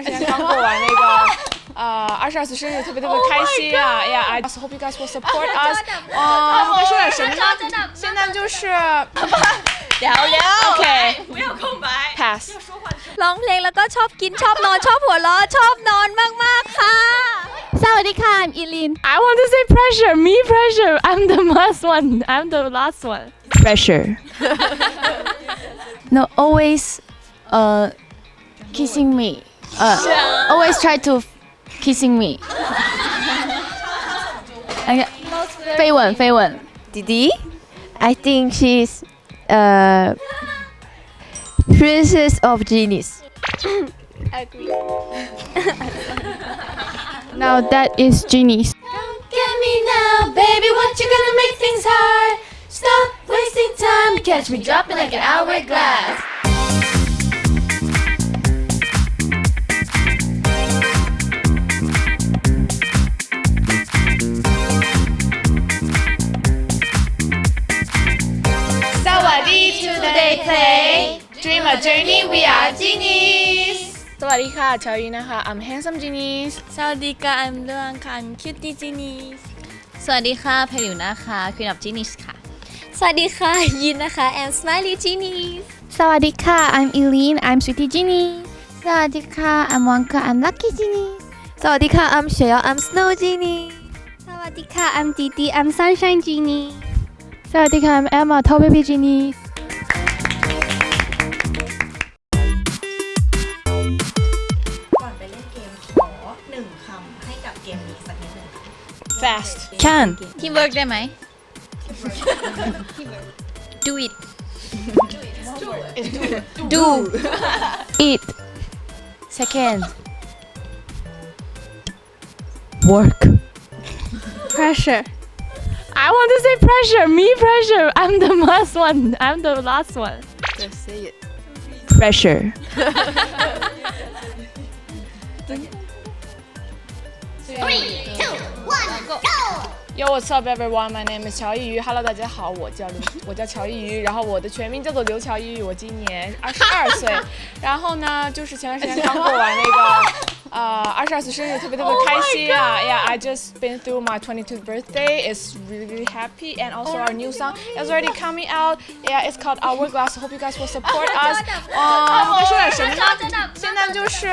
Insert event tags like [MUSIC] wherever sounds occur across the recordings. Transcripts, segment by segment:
段时间刚过完那个呃二十二岁生日，特别特别开心啊！哎呀，I just hope you guys will support us。啊，该说点什么呢？现在就是聊聊 OK 不要空白 pass。 ร้องเพลงแล้วก็ชอบกินชอบนอนชอบหัวเราะชอบนอนมากๆค่ะ สวัสดีค่ะ I'm Eileen I want to say pressure, me pressure. I'm the last one. I'm the last one. pressure no always uh kissing me uh always try to kissing me 那个飞吻飞吻 Didi, I think she's uh, princess of genius. [COUGHS] [LAUGHS] now that is genius Get me now, baby. What you gonna make things hard? Stop wasting time. Catch me dropping like an hourglass. A Journey We are Genies สวัสดีค่ะชาวยีนะคะ I'm Handsome Genies สวัสดีค่ะ I'm เรื่องค่ะ I'm Cutie Genius สวัสดีค่ะเพลิวนะคะ Queen of Genius ค่ะ สวัสดีค่ะ ยินนะคะ I'm Smiley Genius สวัสดีค่ะ I'm Eileen I'm Sweetie Ginny สวัสดีค่ะ I'm Wonka I'm Lucky Ginny Sawadika, I'm Shea, I'm Snow Genie. สวัสดีค่ะ I'm Didi I'm Sunshine Genie สวัสดีค่ะ I'm Emma Top Baby Genie Fast Can. ทีมเวิร์กได้ไหม [LAUGHS] Do it do Eat second Work. Pressure I want to say pressure, me pressure. I'm the last one. I'm the last one. Just say it. pressure Yo, what's up, everyone? My name is 乔一鱼。Hello，大家好，我叫刘，我叫乔一鱼。然后我的全名叫做刘乔一瑜，我今年二十二岁。[LAUGHS] 然后呢，就是前段时间刚过完那个 呃二十二岁生日，特别特别开心啊！哎呀，I just been through my 22th birthday. It's really really happy, and also our new song is already coming out. Yeah, it's called Hourglass. Hope you guys will support us. 啊，该说点什么呢？现在就是，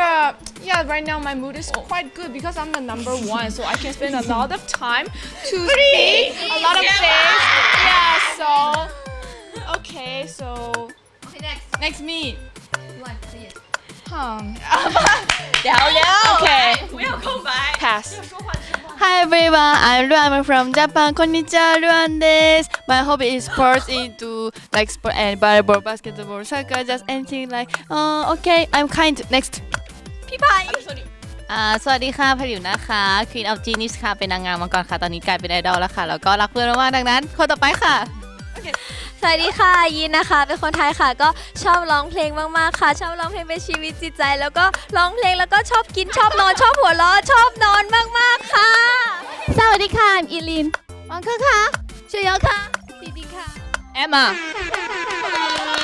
Yeah, right now my mood is quite good because I'm the number one, so I can spend a lot of time to [LAUGHS] speak a lot of things. Yeah, so okay, so next next me. Hmm. [LAUGHS] 聊聊 Okay. 不要空白 Pass. Hi everyone, I'm Luan. I'm from Japan. Konnichiwa, Luan desu. My hobby is sports into like sport and volleyball, basketball, soccer, just anything like. Uh, okay, I'm kind. Next. อ่าสวัสดีค่ะเพลิวนะคะ Queen of Genius ค่ะ เป็นนางงามมาก่อนค่ะ ตอนนี้กลายเป็นไอดอลแล้วค่ะ แล้วก็รักเพื่อนมากๆดังนั้น คนต่อไปค่ะ สวัสดีค่ะยินนะคะ เป็นคนไทยค่ะ ก็ชอบร้องเพลงมากๆค่ะ ชอบร้องเพลงเป็นชีวิตจิตใจ แล้วก็ร้องเพลงแล้วก็ชอบกินชอบนอน ชอบหัวเราะชอบนอนมากๆค่ะ สวัสดีค่ะ I'm Eileen วังค่ะค่ะเชียร์ค่ะดีดีค่ะ Emma Get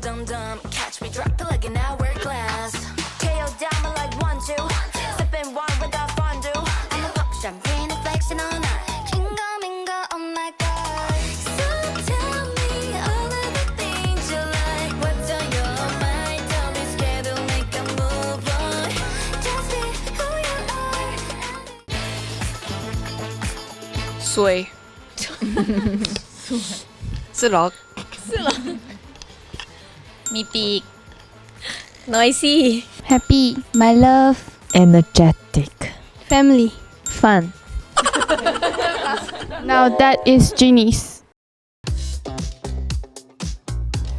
dum dum dum dum Catch me dropping like an hourglass. KO down me like one two, sipping wine without fondue. I'ma pop champagne and flexing all night. Jingle mingle, oh my god. So tell me all of the things you like. What's on your mind? Don't be scared to make a move on. Just be who you are. 所以是咯。 [LAUGHS] มีปีก noisy Happy my love Energetic. family Fun. [LAUGHS] Now that is Genies.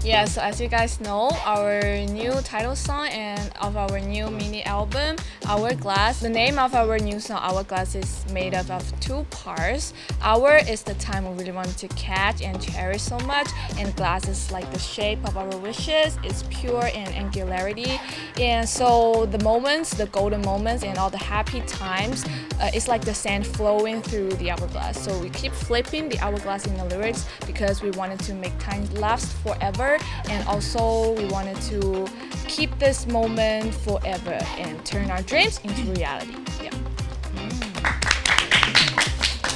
Yeah, so as you guys know, our new title song and of our new mini album, Hourglass. The name of our new song, Hourglass, is made up of two parts. Hour is the time we really want to catch and cherish so much, and glass is like the shape of our wishes. It's pure and angularity, and so the moments, the golden moments, and all the happy times, uh, it's like the sand flowing through the hourglass. So we keep flipping the hourglass in the lyrics because we wanted to make time last forever, and also we wanted to keep this moment forever and turn our dreams into reality. Yeah.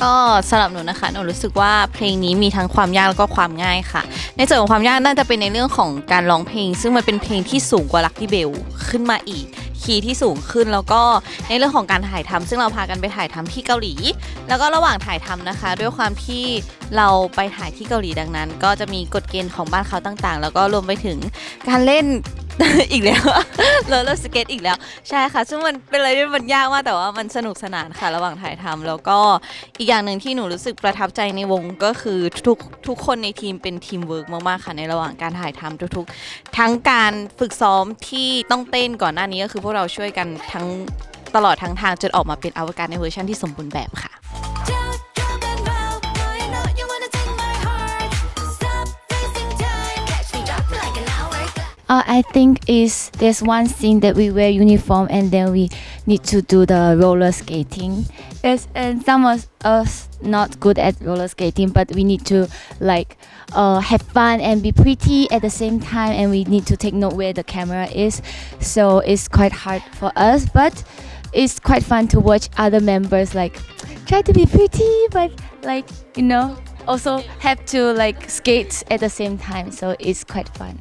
ก็สำหรับหนูนะคะหนูรู้สึกว่าเพลงนี้มีทั้งความยากแล้วก็ความง่ายค่ะ ในส่วนของความยากน่าจะเป็นในเรื่องของการร้องเพลง ซึ่งมันเป็นเพลงที่สูงกว่าลักที่เบลขึ้นมาอีก คีย์ที่สูงขึ้น แล้วก็ในเรื่องของการถ่ายทำซึ่งเราพากันไปถ่ายทำที่เกาหลี แล้วก็ระหว่างถ่ายทำนะคะ ด้วยความที่เราไปถ่ายที่เกาหลีดังนั้น ก็จะมีกฎเกณฑ์ของบ้านเขาต่างๆ แล้วก็รวมไปถึงการเล่น อีกแล้วโรลเลอร์สเก็ตอีกแล้ว ใช่ค่ะ ซึ่งมันเป็นอะไรที่มันยากมากแต่ว่ามันสนุกสนานค่ะระหว่างถ่ายทำแล้วก็อีกอย่างหนึ่งที่หนูรู้สึกประทับใจในวงก็คือทุกทุกคนในทีมเป็นทีมเวิร์กมากๆค่ะในระหว่างการถ่ายทำทุกๆ ทั้งการฝึกซ้อมที่ต้องเต้นก่อนหน้านี้ก็คือพวกเราช่วยกันทั้งตลอดทั้งทางจนออกมาเป็นอวกาศในเวอร์ชันที่สมบูรณ์แบบค่ะ Uh, I think is there's one scene that we wear uniform and then we need to do the roller skating. It's, and some of us not good at roller skating, but we need to like uh, have fun and be pretty at the same time, and we need to take note where the camera is. So it's quite hard for us, but it's quite fun to watch other members like [TSK] try to be pretty, but like you know also have to like skate at the same time. So it's quite fun.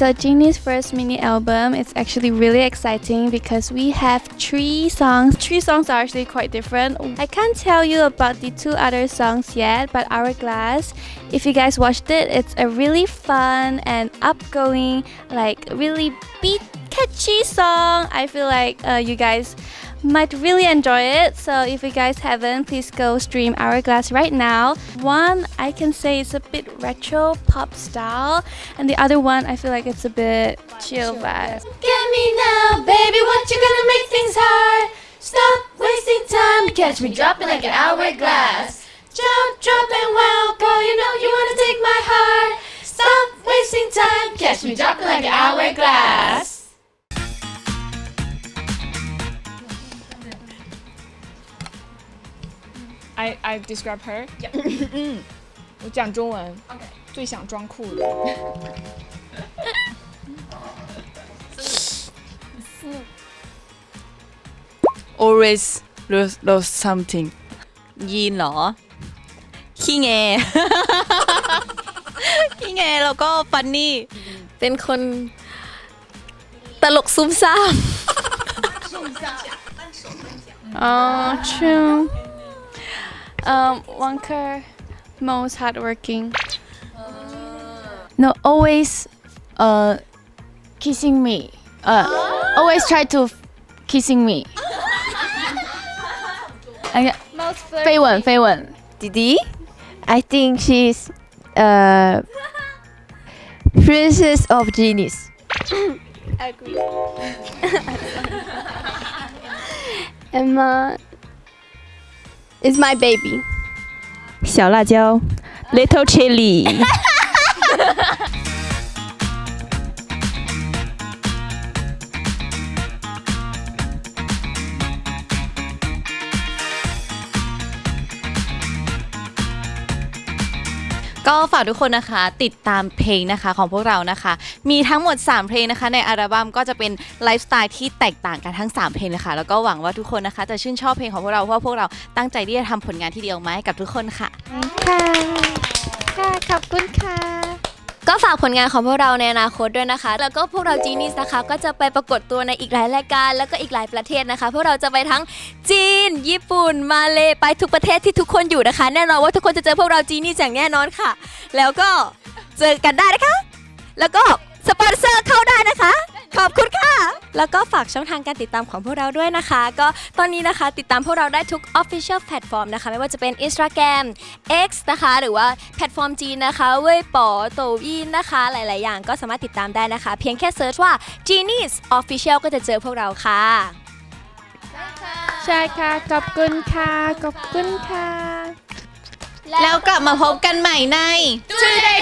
So Jeannie's first mini album is actually really exciting because we have three songs. Three songs are actually quite different. I can't tell you about the two other songs yet, but Hourglass, if you guys watched it, it's a really fun and upgoing, like really beat catchy song. I feel like uh, you guys might really enjoy it. So if you guys haven't, please go stream Hourglass right now. One I can say it's a bit retro pop style, and the other one I feel like it's a bit chill vibe. Get me now, baby. What you gonna make things hard? Stop wasting time. Catch me dropping like an hourglass. Jump, drop, and wow, girl. You know you wanna take my heart. Stop wasting time. Catch me dropping like an hourglass. I I describe her. 我讲中文。最想装酷的。 Always lose, lose something. ยีนเหรอ ขี้แง ขี้แงแล้วก็ฟันนี่ เป็นคนตลกซุ่มซ่าม Oh, true. Um, Wonker, most hardworking. No, always uh kissing me. Uh, always try to f- kissing me. [LAUGHS] I, Fei Wen, Fei Wen. Didi, I think she's uh princess of genius. [COUGHS] [LAUGHS] Emma is my baby. [LAUGHS] 小辣椒，little chili。 [LAUGHS] ก็ฝากทุกคนนะคะติดตามเพลงนะคะของพวกเรานะคะ มีทั้งหมด 3 เพลงนะคะ ในอัลบั้มก็จะเป็นไลฟ์สไตล์ที่แตกต่างกันทั้ง 3 เพลงเลยค่ะแล้วก็หวังว่าทุกคนนะคะ จะชื่นชอบเพลงของพวกเรา เพราะพวกเราตั้งใจที่จะทำผลงานที่ดีออกมาให้กับทุกคนค่ะ ค่ะ ค่ะ ขอบคุณค่ะ ก็ฝากผลงานของพวกเราในอนาคตด้วยนะคะ แล้วก็พวกเราจีนิสนะคะ ก็จะไปปรากฏตัวในอีกหลายรายการ แล้วก็อีกหลายประเทศนะคะ พวกเราจะไปทั้งจีน ญี่ปุ่น มาเลไปทุกประเทศที่ทุกคนอยู่นะคะ แน่นอนว่าทุกคนจะเจอพวกเราจีนิสอย่างแน่นอนค่ะ แล้วก็เจอกันได้นะคะ แล้วก็ สปอนเซอร์เข้าได้นะคะ ขอบคุณค่ะ แล้วก็ฝากช่องทางการติดตามของพวกเราด้วยนะคะ ก็ตอนนี้นะคะติดตามพวกเราได้ทุก Official Platform นะคะ ไม่ว่าจะเป็น Instagram X นะคะ หรือว่าแพลตฟอร์มจีนนะคะ เว่ยป๋อโตวินนะคะ หลาย ๆ อย่างก็สามารถติดตามได้นะคะ เพียงแค่เซิร์ชว่า Genius Official ก็จะเจอพวกเราค่ะ ใช่ค่ะ ขอบคุณค่ะ ขอบคุณค่ะ แล้วกลับมาพบกันใหม่ใน Today